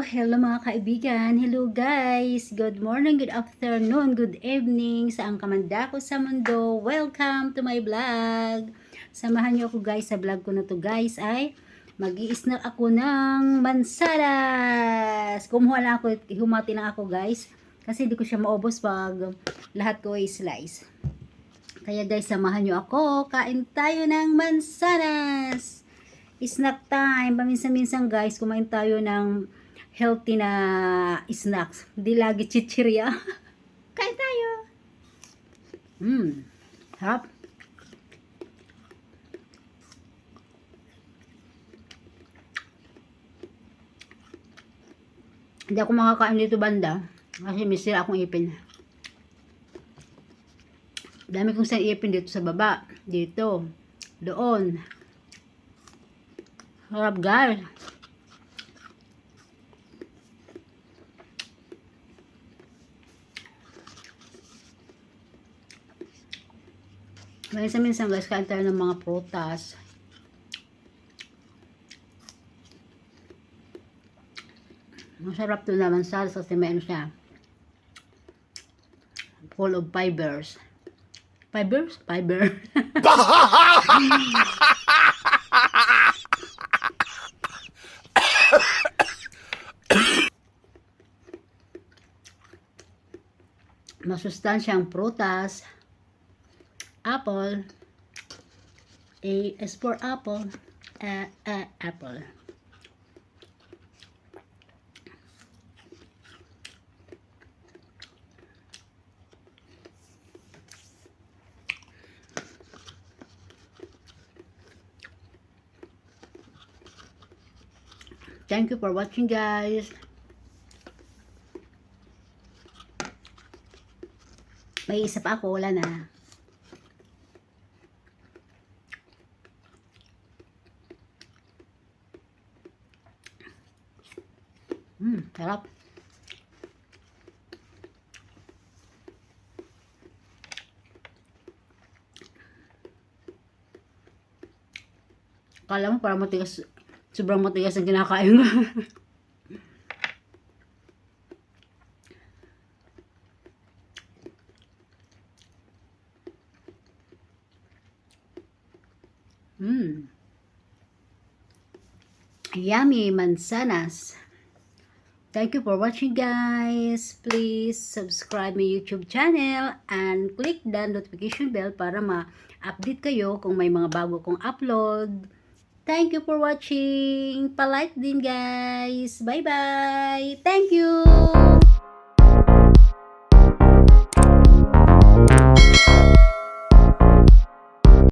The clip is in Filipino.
hello mga kaibigan. Hello guys. Good morning, good afternoon, good evening. Saan ka man dako sa mundo. Welcome to my vlog. Samahan niyo ako guys sa vlog ko na to guys ay mag snack ako ng mansanas. Kumuha lang ako, humati lang ako guys. Kasi hindi ko siya maubos pag lahat ko ay slice. Kaya guys, samahan niyo ako. Kain tayo ng mansanas. Snack time. Paminsan-minsan guys, kumain tayo ng healthy na snacks. Hindi lagi chichirya. Kain tayo. Mmm. Harap. Hindi ako makakain dito banda. Kasi may sira akong ipin. Dami kong sa ipin dito sa baba. Dito. Doon. Harap guys. Minsan-minsan guys, kain tayo ng mga prutas. Masarap to naman sa kasi may ano siya. Full of fibers. Fibers? Fiber. Masustansyang prutas. Apple. A is for apple. A, a, apple. Thank you for watching guys. May isa pa ako, wala na. Hmm, sarap. Kala mo parang matigas, sobrang matigas ang kinakain mo. Hmm. Yummy mansanas. Thank you for watching guys. Please subscribe my YouTube channel and click the notification bell para ma-update kayo kung may mga bago kong upload. Thank you for watching. Palike din guys. Bye bye. Thank you.